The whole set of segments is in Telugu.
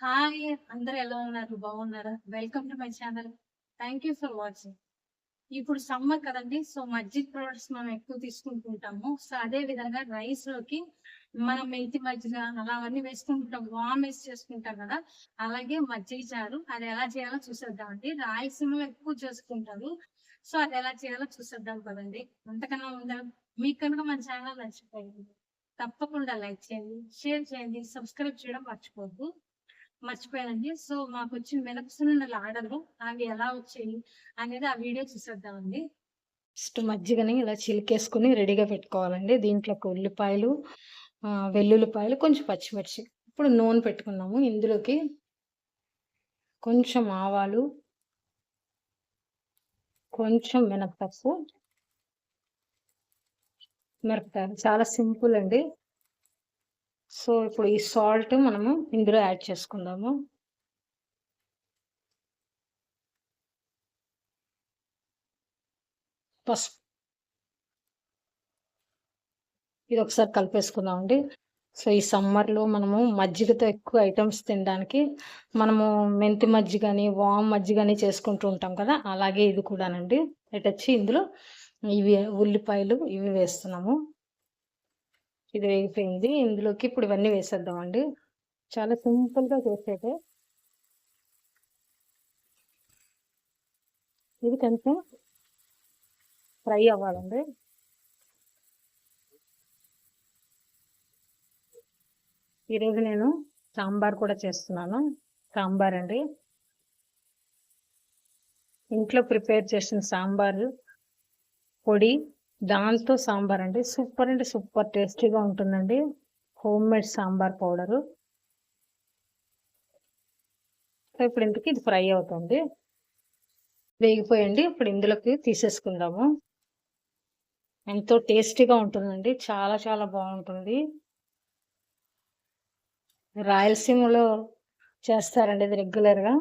హాయ్ అందరు ఎలా ఉన్నారు? బాగున్నారా? Welcome to my channel. Thank you for watching ఇప్పుడు సమ్మర్ కదండి సో మజ్జిగ ప్రొడక్ట్స్ మనం ఎక్కువ తీసుకుంటుంటాము. సో అదే విధంగా రైస్లోకి మనం మెంతి మజ్జిగ అలా అవన్నీ వేసుకుంటాం వామ్ వేసి చేసుకుంటాం కదా అలాగే మజ్జిగ చారు అది ఎలా చేయాలో చూసేద్దామండి రాయలసీమలో ఎక్కువ చేసుకుంటారు సో అది ఎలా చేయాలో చూసేద్దాం కదండి. అంతకన్నా ఉందా మీకు కనుక మన ఛానల్ నచ్చిపోయింది తప్పకుండా లైక్ చేయండి షేర్ చేయండి సబ్స్క్రైబ్ చేయడం మర్చిపోద్దు మర్చిపోయానండి. సో మాకు వచ్చిన మినపసునుండల ఆర్డర్లు. అవి ఎలా వచ్చాయి అనేది ఆ వీడియో చూసేద్దామండి. ఫస్ట్ మజ్జిగని ఇలా చిలికేసుకుని రెడీగా పెట్టుకోవాలండి. దీంట్లోకి ఉల్లిపాయలు వెల్లుల్లిపాయలు కొంచెం పచ్చిమిర్చి. ఇప్పుడు నూనె పెట్టుకున్నాము. ఇందులోకి కొంచెం ఆవాలు కొంచెం మినపప్పు మిరపకాయలు. చాలా సింపుల్ అండి. సో ఇప్పుడు ఈ సాల్ట్ మనము ఇందులో యాడ్ చేసుకుందాము. పసుపు. ఇది ఒకసారి కలిపేసుకుందామండి. సో ఈ సమ్మర్లో మనము మజ్జిగతో ఎక్కువ ఐటమ్స్ తినడానికి మనము మెంతి మజ్జిగని వామ్ మజ్జిగని చేసుకుంటూ ఉంటాం కదా అలాగే ఇది కూడానండి. ఇటు వచ్చి ఇందులో ఇవి ఉల్లిపాయలు ఇవి వేస్తున్నాము. ఇది వేగిపోయింది ఇందులోకి ఇప్పుడు ఇవన్నీ వేసేద్దామండి. చాలా సింపుల్గా చేసేదే. ఇది కొంచెం ఫ్రై అవ్వాలండి. ఈరోజు నేను సాంబార్ కూడా చేస్తున్నాను. సాంబార్ అండి. ఇంట్లో ప్రిపేర్ చేసిన సాంబార్ పొడి దాంతో సాంబార్ అండి. సూపర్ అంటే సూపర్ టేస్టీగా ఉంటుందండి. Home made sambar powder. So ఇప్పుడు ఇంతకి ఇది ఫ్రై అవుతుంది. వేగిపోయండి ఇప్పుడు ఇందులోకి తీసేసుకుందాము. ఎంతో టేస్టీగా ఉంటుందండి చాలా చాలా బాగుంటుంది. రాయలసీమలో చేస్తారండి ఇది రెగ్యులర్గా.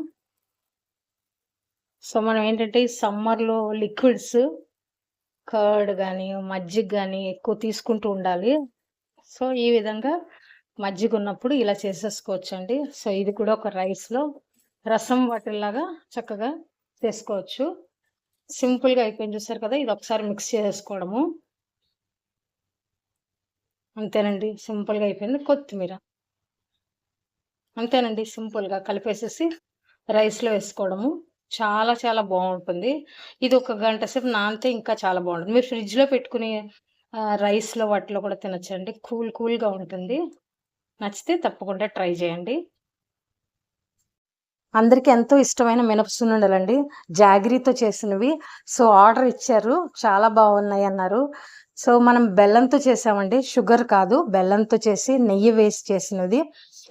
సో మనం ఏంటంటే ఈ సమ్మర్లో లిక్విడ్స్ కర్డ్ కానీ మజ్జిగ కానీ ఎక్కువ తీసుకుంటూ ఉండాలి. సో ఈ విధంగా మజ్జిగ ఉన్నప్పుడు ఇలా చేసేసుకోవచ్చు అండి సో ఇది కూడా ఒక రైస్లో రసం వాటిల్లాగా చక్కగా చేసుకోవచ్చు. సింపుల్గా అయిపోయింది చూసారు కదా ఇది ఒకసారి మిక్స్ చేసుకోవడము అంతేనండి సింపుల్గా అయిపోయింది కొత్తిమీర. అంతేనండి సింపుల్గా కలిపేసేసి రైస్లో వేసుకోవడము. చాలా చాలా బాగుంటుంది ఇది ఒక గంట సేపు నానితే ఇంకా చాలా బాగుంటుంది మీరు ఫ్రిడ్జ్లో పెట్టుకుని రైస్లో వాటిలో కూడా తినచ్చండి. కూల్ కూల్గా ఉంటుంది. నచ్చితే తప్పకుండా ట్రై చేయండి. అందరికీ ఎంతో ఇష్టమైన మినపసున్నుండలండి. జాగిరీతో చేసినవి. సో ఆర్డర్ ఇచ్చారు. చాలా బాగున్నాయి అన్నారు సో మనం బెల్లంతో చేసామండి. షుగర్ కాదు బెల్లంతో చేసి నెయ్యి వేసి చేసినది.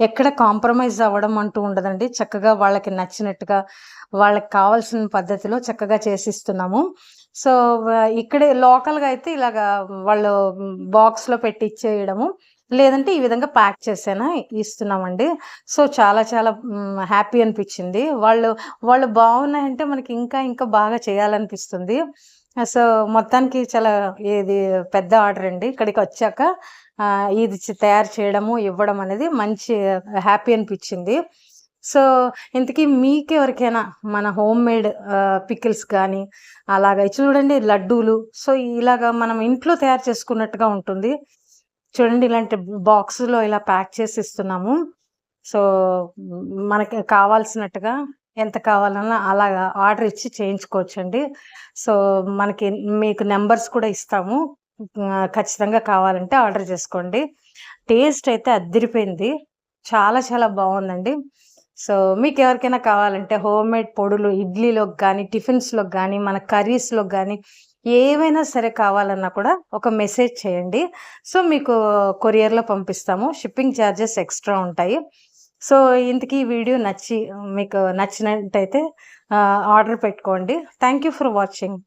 ఎక్కడ కాంప్రమైజ్ అవ్వడం అంటూ ఉండదండి. చక్కగా వాళ్ళకి నచ్చినట్టుగా వాళ్ళకి కావాల్సిన పద్ధతిలో చక్కగా చేసిస్తున్నాము. సో ఇక్కడే లోకల్గా అయితే ఇలాగా వాళ్ళు బాక్స్లో పెట్టి ఇచ్చేయడము లేదంటే ఈ విధంగా ప్యాక్ చేసేనా ఇస్తున్నామండి. సో చాలా చాలా హ్యాపీ అనిపించింది. వాళ్ళు వాళ్ళు బాగున్నాయంటే మనకి ఇంకా ఇంకా బాగా చేయాలనిపిస్తుంది. సో మొత్తానికి చాలా ఇది పెద్ద ఆర్డర్ అండి. ఇక్కడికి వచ్చాక ఇది తయారు చేయడము ఇవ్వడం అనేది మంచి హ్యాపీ అనిపించింది. సో ఇంతకీ మీకెవరికైనా మన హోమ్ మేడ్ పికిల్స్ కానీ అలాగా చూడండి లడ్డూలు. సో ఇలాగా మనం ఇంట్లో తయారు చేసుకున్నట్టుగా ఉంటుంది. చూడండి ఇలాంటి బాక్స్లో ఇలా ప్యాక్ చేసి ఇస్తున్నాము. సో మనకి కావాల్సినట్టుగా ఎంత కావాలన్నా అలాగా ఆర్డర్ ఇచ్చి చేయించుకోవచ్చండి. సో మనకి మీకు నెంబర్స్ కూడా ఇస్తాము. ఖచ్చితంగా కావాలంటే ఆర్డర్ చేసుకోండి. టేస్ట్ అయితే అద్దరిపోయింది. చాలా చాలా బాగుందండి. సో మీకు ఎవరికైనా కావాలంటే హోమ్ మేడ్ పొడులు ఇడ్లీలోకి కానీ టిఫిన్స్లోకి కానీ మన కర్రీస్లోకి కానీ ఏవైనా సరే కావాలన్నా కూడా ఒక మెసేజ్ చేయండి. సో మీకు కొరియర్లో పంపిస్తాము. షిప్పింగ్ ఛార్జెస్ ఎక్స్ట్రా ఉంటాయి. సో ఇంతకీ ఈ వీడియో నచ్చి మీకు నచ్చినట్టయితే ఆర్డర్ పెట్టుకోండి. Thank you for watching.